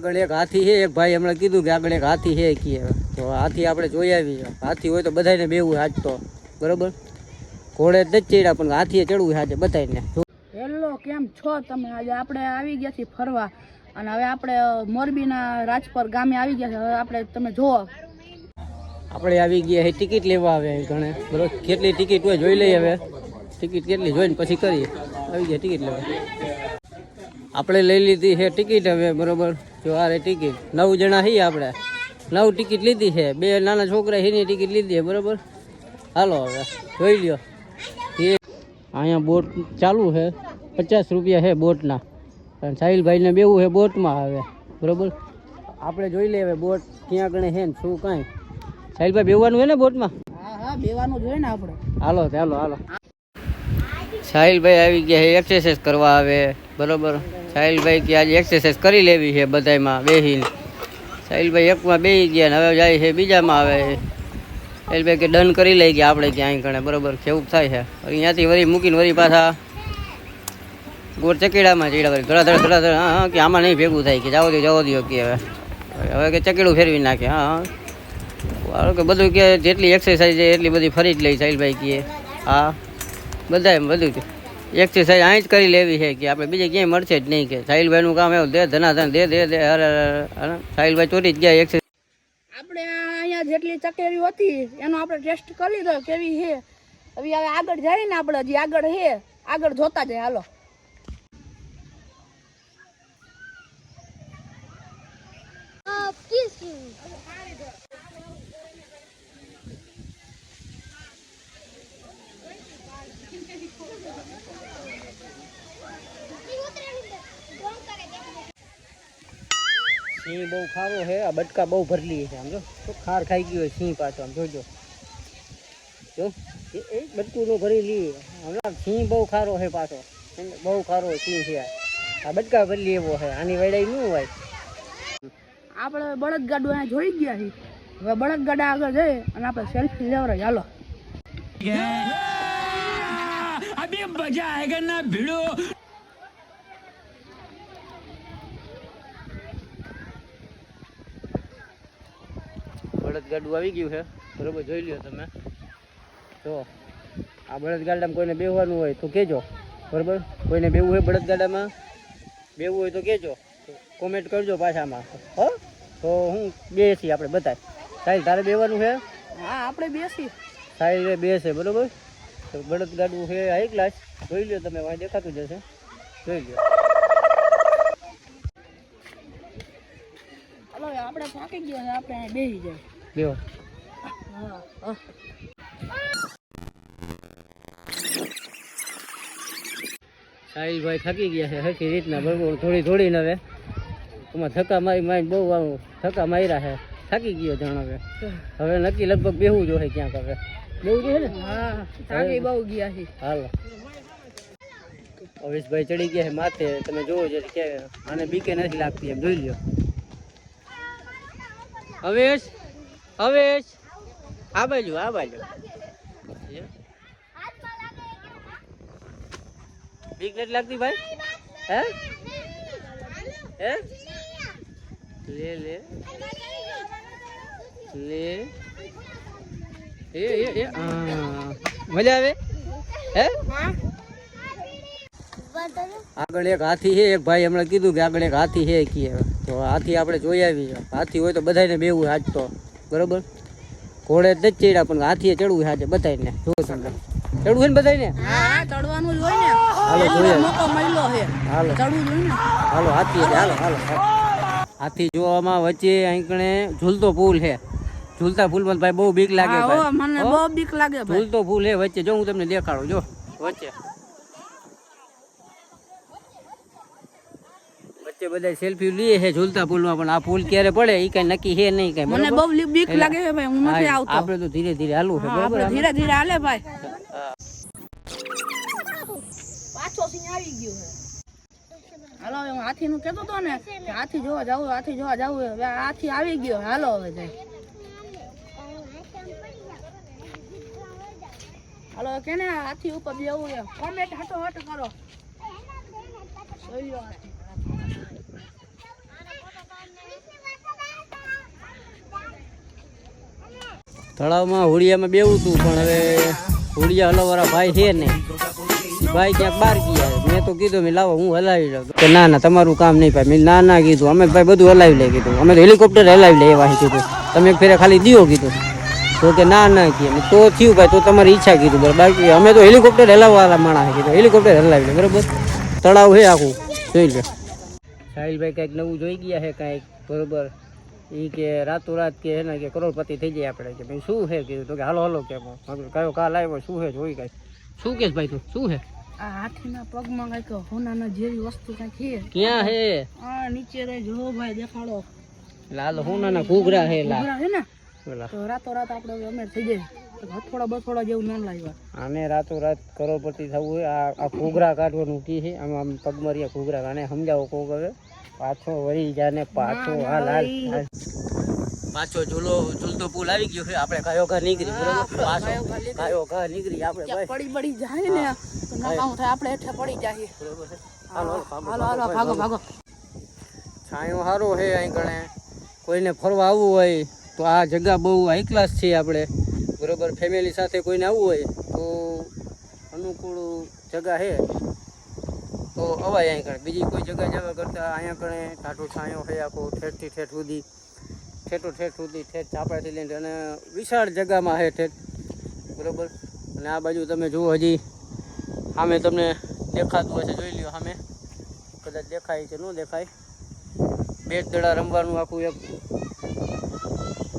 આગળ એક હાથી છે એક ભાઈ હમણાં કીધું કે આગળ એક હાથી છે કે તો હાથી આપણે જોઈ આવી હાથી હોય તો બધાને બેવું આજ તો. બરોબર? ઘોડે જ ચડ્યા પણ હાથીએ ચડવું આજે બધાને હેલો કેમ છો તમે? આજે આપણે આવી ગયા છીએ ફરવા. અને હવે આપણે મોરબીના રાજપર ગામે આવી ગયા છે હવે આપણે તમે જુઓ. આપણે આવી ગયા છે ટિકિટ લેવા આવે ઘણે. બરોબર કેટલી ટિકિટ હોય જોઈ લઈએ હવે. ટિકિટ કેટલી જોઈને પછી કરીએ. આવી ગયા ટિકિટ લેવા. આપણે લઈ લીધી છે ટિકિટ હવે બરોબર? જો આ ટિકિટ નવ જણા હી આપણે. નવ ટિકિટ લીધી છે. બે નાના છોકરા એની ટિકિટ લીધી છે. બરોબર? હાલો હવે જોઈ લ્યો. એ અહીંયા બોટ ચાલુ છે. પચાસ રૂપિયા છે બોટના. અને સાહિલભાઈને બેવું છે બોટમાં આવે બરોબર? આપણે જોઈ લઈએ હવે બોટ ક્યાં કણે છે ને શું કાંઈ. સાહિલભાઈ બેવાનું હોય ને બોટમાં? હા હા બેવાનું જોઈએ ને આપણે. હાલો ચાલો હાલો. સાહિલભાઈ આવી ગયા એક્સરસાઇઝ કરવા આવે. બરોબર? સાહિલભાઈ કે આજે એક્સરસાઇઝ કરી લેવી છે બધાયમાં બેસીને સાહિલભાઈ એકમાં બે ગયા ને હવે જાય છે બીજામાં આવે છે. સાહિલભાઈ કે ડન કરી લઈ ગયા આપણે ક્યાંય ગણે બરાબર કેવું થાય છે. અહીંયાથી વળી મૂકીને વળી પાછા ગોળ ચકેડામાં ચીડા વળી ધડા ધડા હા કે આમાં નહીં ભેગું થાય, કે જાવો દો જાવો દો, કે હવે. હવે કે ચકેડું ફેરવી નાખે, હા હા. કે બધું કે જેટલી એક્સરસાઇઝ છે એટલી બધી ફરી જ લઈ સાહિલભાઈ કહે હા બધા એમ બધું એક્સરસાઇઝ અહીં જ કરી લેવી છે કે આપણે બીજે ક્યાંય મળશે જ નહીં કે સાહિલભાઈનું કામ એવું દે ધનાધન દે દે દે અરે અરે સાહિલભાઈ ચોરી જ ગયા એક્સરસાઇઝ આપણે અહીંયા જેટલી ચકેરી હતી એનો આપણે ટેસ્ટ કરી લીધો કેવી છે. હવે હવે આગળ જાય ને આપણે હજી આગળ છે. આગળ જોતા જાય હાલો. સિંહ બહુ ખારો છે આ બટકા બહુ ભરલી છે સમજો? તો ખાર ખાઈ ગયો સિંહ પાછો આમ જોજો. જો એ બટકું નું ભરી લી હમણાં સિંહ બહુ ખારો છે પાછો. બહુ ખારો સિંહ છે આ. બટકા ભરલી એવો છે આની વેડાઈ ન હોય. આપણે બળદગાડું અહીંયા જોઈ ગયા છીએ. હવે બળદગાડા આગળ જઈએ અને આપણે સેલ્ફી લેવડાવી હાલો. બળદગાડું આવી ગયું છે. બરોબર જોઈ લ્યો તમે. તો આ બળદગાડામાં કોઈને બેહવાનું હોય તો કહેજો. બરોબર? કોઈને બેવું હોય બળદગાડામાં બેવું હોય તો કહેજો. કોમેન્ટ કરજો પાછામાં. હો? તો હું બેસી આપણે બતાય સાહેબ તારે બેવાનું છે? હા આપણે બેસી. સાહેબ એ બેસે બરોબર? તો બળદગાડું છે હાઈ ક્લાસ જોઈ લ્યો તમે વાંહી દેખાતું જશે જોઈ લ્યો. આપણે ફાંકી ગયા આપણે બેસી જાય. સાહેબ ભાઈ સાહિલભાઈ થકી ગયા છે હકી રીતના બરોબર થોડી થોડી હવે. એમાં ધક્કા મારી મારી બહુ આવું થકા માર્યા છે થાકી ગયો જાણ હવે. હવે નક્કી લગભગ બેહવું જોઈએ ક્યાંક હવે. બહુ જોઈએ ને? હા થાકી બહુ ગયા છે. હાલો. અવેશભાઈ ચડી ગયા છે માથે તમે જોવો છો કે આને બીકે નથી લાગતી એમ જોઈ લ્યો. અવેશ અવેશ આ બાજુ આ બાજુ. બીક નથી લાગતી ભાઈ? હે? હે? લે લે. લે. એ એ એ મજા આવે? હે? આગળ એક હાથી છે, એક ભાઈ હમણાં કીધું કે આગળ એક હાથી છે, કે હાથી આપણે જોઈ આવી હાથી હોય તો બધાને બેવું આજ તો. બરોબર? ઘોડે જ ચડ્યા પણ હાથીએ ચડવું છે આજે બધાને જો તમને ચડવું છે ને બધાને હા ચડવાનું જ હોય ને. હાલો જોઈએ. મોકો મળ્યો છે. હાલો. ચડવું જોઈએ ને. હાલો હાથી હાલો હાલો હાથી જોવામાં વચ્ચે અહીં કણે ઝૂલતો પુલ છે. ઝૂલતા પુલમાં તો ભાઈ બહુ બીક લાગે હા, હો, ભાઈ મને બહુ બીક લાગે ભાઈ ઝૂલતો પુલ છે વચ્ચે. જો હું તમને દેખાડું જો. વચ્ચે. બધા સેલ્ફી લઈએ છે ઝૂલતા પુલમાં પણ આ પુલ ક્યારે પડે એ કઈ નક્કી છે નહીં કઈ મને બહુ બીક લાગે છે ભાઈ હું નથી આવતો. આપણે તો ધીરે ધીરે હાલવું છે બરાબર? ધીરે ધીરે હાલે ભાઈ. પાછો સિંહ આવી ગયો છે. હાલો હવે હું હાથી નું કેતો હતો ને કે હાથી જોવા જાવ હાથી જોવા જાવું હવે હાથી આવી ગયો. હાલો હવે જાય. હાલો કેને હાથી ઉપર બેવું એમ કોમેન્ટ હટો હટ કરો જોઈ લો હાથી. તળાવમાં હોળિયામાં બેવું હતું પણ હવે હોળિયા હલાવવાળા ભાઈ છે ને ભાઈ ક્યાંક બહાર ગયા મેં તો કીધું, મેં લાવો, હું હલાવી લઉં. કે ના ના, તમારું કામ નહીં ભાઈ. મેં ના ના કીધું. અમે ભાઈ બધું હલાવી લઈ કીધું. અમે તો હેલિકોપ્ટર હલાવી લઈએ વાહી કીધું. તમે ફેરે ખાલી દીઓ કીધું. તો કે ના ના કીએ તો થયું ભાઈ, તો તમારી ઈચ્છા કીધું. બરાબર, બાકી અમે તો હેલિકોપ્ટર હલાવવાળા માણસ કીધું. હેલિકોપ્ટર હલાવી લે, બરાબર? તળાવ છે આખું. જોઈ લે. સાહિલભાઈ કંઈક નવું જોઈ ગયા છે, કાંઈક? બરોબર. એ કે રાતોરાત કે એને કે કરોડપતિ થઈ જાય આપણે કે ભાઈ શું છે કીધું તો કે હાલો હાલો કે કયો કાલ આવ્યો શું છે જોઈ કઈ. શું કેસ ભાઈ તું? શું છે આ હાથીના પગમાં કંઈક હોનાના જેવી વસ્તુ કંઈક છે? ક્યાં હે? આ નીચે રે જો ભાઈ દેખાડો. લાલ હોનાના ઘૂઘરા છે લાલ છે ને? તો રાતો આપણે અમે થઈ જાય. હથોડા બથોડા જેવું ના લાવ્યા. આને રાતોરાત કરોડપતિ થવું હોય આ આ ઘૂઘરા કાઢવાનું કી છે આમ આમ પગમરિયા ઘૂઘરા આને સમજાવો કોક હવે. પાછો વળી જાને પાછો હાલ હાલ. પાછો ઝૂલો ઝૂલતો પુલ આવી ગયો છે. આપણે કયો ઘર નીકળી બરોબર? પાછો કયો ઘર નીકળી. આપણે પડી પડી જાય ને? તો નકામું થાય આપણે હેઠે પડી જાય. બરોબર હાલો હાલો ભાગો ભાગો છાંયો સારો છે અહીં ગણે. કોઈને ફરવા આવવું હોય તો આ જગ્યા બહુ હાઈ ક્લાસ છે આપણે. બરોબર ફેમિલી સાથે કોઈને આવવું હોય તો અનુકૂળ જગ્યા છે. અવાય અહીં કણે. બીજી કોઈ જગ્યાએ જવા કરતાં અહીંયા કણે ટાટો છાંયો છે આખો ઠેઠથી ઠેઠ સુધી. ઠેઠો ઠેઠ સુધી ઠેઠ ચાપડાથી લઈને અને વિશાળ જગ્યામાં છે ઠેઠ. બરાબર? અને આ બાજુ તમે જુઓ હજી. સામે તમને દેખાતું હશે, જોઈ લ્યો સામે. કદાચ દેખાય કે ન દેખાય. બેટ દડા રમવાનું આખું એક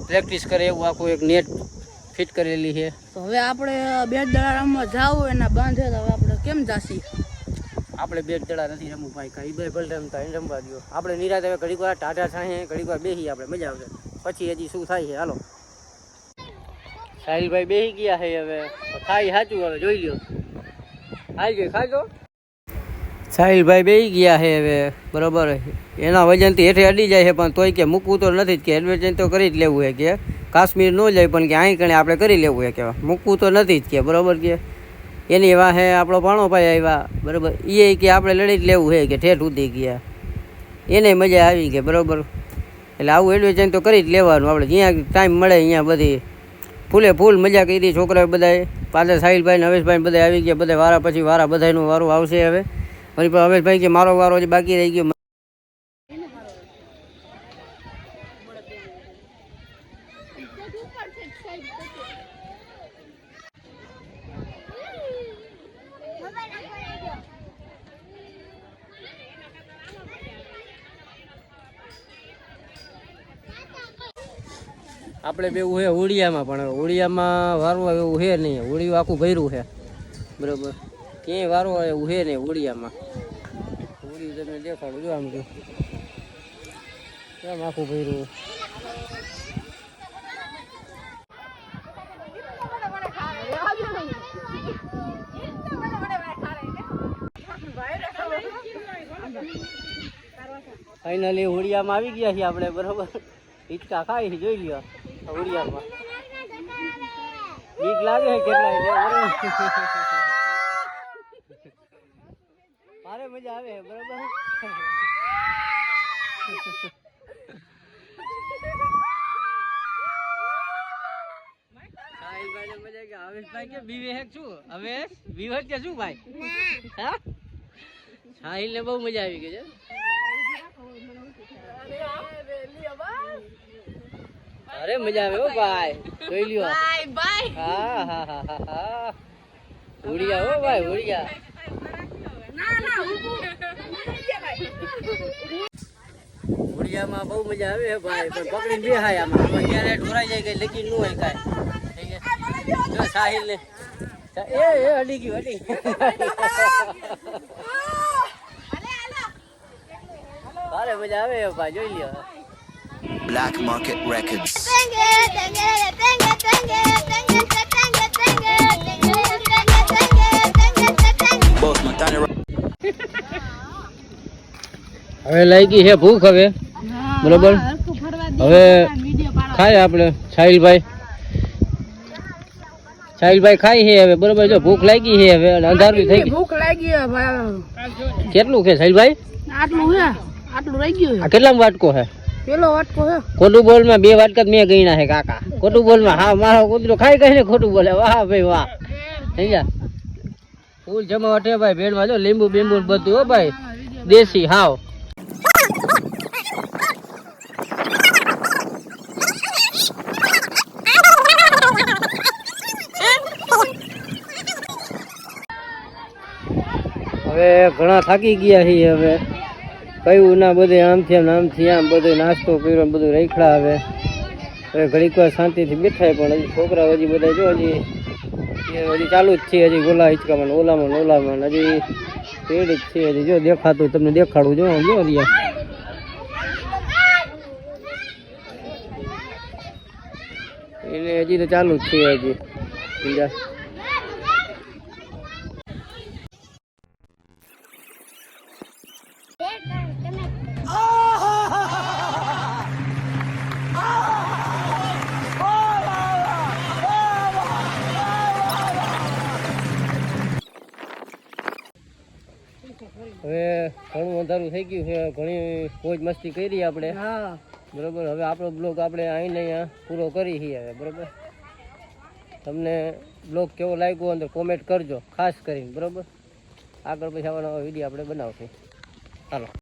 પ્રેક્ટિસ કરે એવું આખું એક નેટ ફિટ કરેલી છે. તો હવે આપણે બે દડા રમવા જાવું એના બાંધે તો હવે આપણે કેમ જાસી આપણે બેટ દડા નથી રમવું ભાઈ, કઈ. બે ભલે રમતા એને રમવા દો આપણે નિરાતે હવે ઘડીક વાર ટાટા થાય ઘડીક વાર બેસી આપણે, મજા આવશે. પછી હજી શું થાય છે, હાલો. સાહિલભાઈ બેસી ગયા છે હવે. ખાઈ સાચું હવે, જોઈ લ્યો. થાય ગયો ખાજો સાહિલભાઈ બેસી ગયા છે હવે, બરોબર. એના વજનથી હેઠે અડી જાય છે, પણ તોય કે મૂકવું તો નથી જ કે એડવેન્ચર તો કરી જ લેવું છે કે. કાશ્મીર ન જાય, પણ કે અહીં કણે આપણે કરી લેવું છે કે. મૂકવું તો નથી જ કે, બરોબર કે. એની વાહે આપણો ભાણો ભાઈ આવ્યા, બરાબર? એ કે આપણે લડી જ લેવું છે કે ઠેઠ ઉધી ગયા. એને મજા આવી કે બરાબર? એટલે આવું એડવેન્ચર તો કરી જ લેવાનું. આપણે જ્યાં ટાઈમ મળે અહીંયા બધી ફૂલે ફૂલ મજા કરી છોકરાઓ બધાએ. પાછળ સાહિલભાઈ હવેશભાઈ બધા આવી ગયા બધા વારા પછી વારા બધાનું વારો આવશે હવે. વળી પણ હવેશભાઈ કે મારો વારો હજી બાકી રહી ગયો. આપણે બેવું છે ઉડિયામાં, પણ ઉડિયામાં વારવા એવું છે નહીં. ઉડિયું આખું ભર્યું છે બરોબર. ક્યાંય વારવા એવું છે નહીં ઉડિયામાં. ઉડિયું તમે દેખાડું, જો આમ જો. કેમ આખું ભર્યું? ફાઇનલી હોળિયામાં આવી ગયા છીએ આપણે, બરોબર. હિંચકા ખાઈ જોઈ લ્યો. બીક લાગે છે કેટલાય મારે મજા આવે બરાબર? મજા કે હવેશભાઈ કે બીવે હેક શું હવેશ? બીવટ કે શું ભાઈ? હા? સાહિલ ને બહુ મજા આવી ગઈ છે. અરે મજા આવે હો ભાઈ. જોઈ લ્યો. ભાઈ ભાઈ. હા હા હા હા હા. હો ભાઈ ઉડિયા. ના ના ઉડિયામાં બહુ મજા આવે ભાઈ. પણ પકડીને બેહાય આમાં. આમાં ક્યારે ઢોરાઈ જાય કઈ લગી ન હોય કાંઈ. જો સાહિલ ને એ એ અડી ગયું અડી ભારે મજા આવે ભાઈ. જોઈ લ્યો. Black Market Records. હવે લાગી છે ભૂખ હવે. બરોબર? હવે ખાય આપણે સાહિલભાઈ. સાહિલભાઈ ખાઈ છે હવે બરોબર જો ભૂખ લાગી છે હવે અને અંધારું થઈ ગયું. ભૂખ લાગી કેટલું છે સાહિલભાઈ? આટલું હે આટલું રહી ગયું આ કેટલામાં વાટકો છે? પેલો વાટકો હે ખોટું બોલમાં બે વાટકા મેં ગઈના હે કાકા. ખોટું બોલમાં, હા, મારો કૂતરો ખાઈ કહીને ખોટું બોલે. વાહ, ભાઈ, વાહ. સમજ્યા ફૂલ જમાવટ હે ભાઈ, ભેળમાં જો, લીંબુ બીંબુ બધું, હો, ભાઈ. દેશી, હાવ. હવે ઘણા થાકી ગયા છીએ હવે. કયું ના બધે આમથી આમ આમથી, આમ બધું નાસ્તો કર્યો બધું રેખડા આવે હવે ઘડીક વાર શાંતિથી બેઠાય પણ હજી છોકરા હજી બધા જો હજી હજી ચાલુ જ છે, હજી ઓલા હિંચકામાં ઓલામાં ઓલામાં હજી પેડ જ છે, હજી જો દેખાતું તમને દેખાડું જો જો રહ્યા એને હજી તો ચાલુ જ છે હજી. બીજા હવે ઘણું અંધારું થઈ ગયું છે. ઘણી મોજ મસ્તી કરી આપણે. હા. બરોબર? હવે આપણો બ્લોગ આપણે અહીં અહીંયા પૂરો કરી છીએ હવે બરોબર? તમને બ્લોગ કેવો લાગ્યો અંદર કોમેન્ટ કરજો ખાસ કરીને બરોબર? આગળ પછી આવા નવા વીડિયો આપણે બનાવશું. ચાલો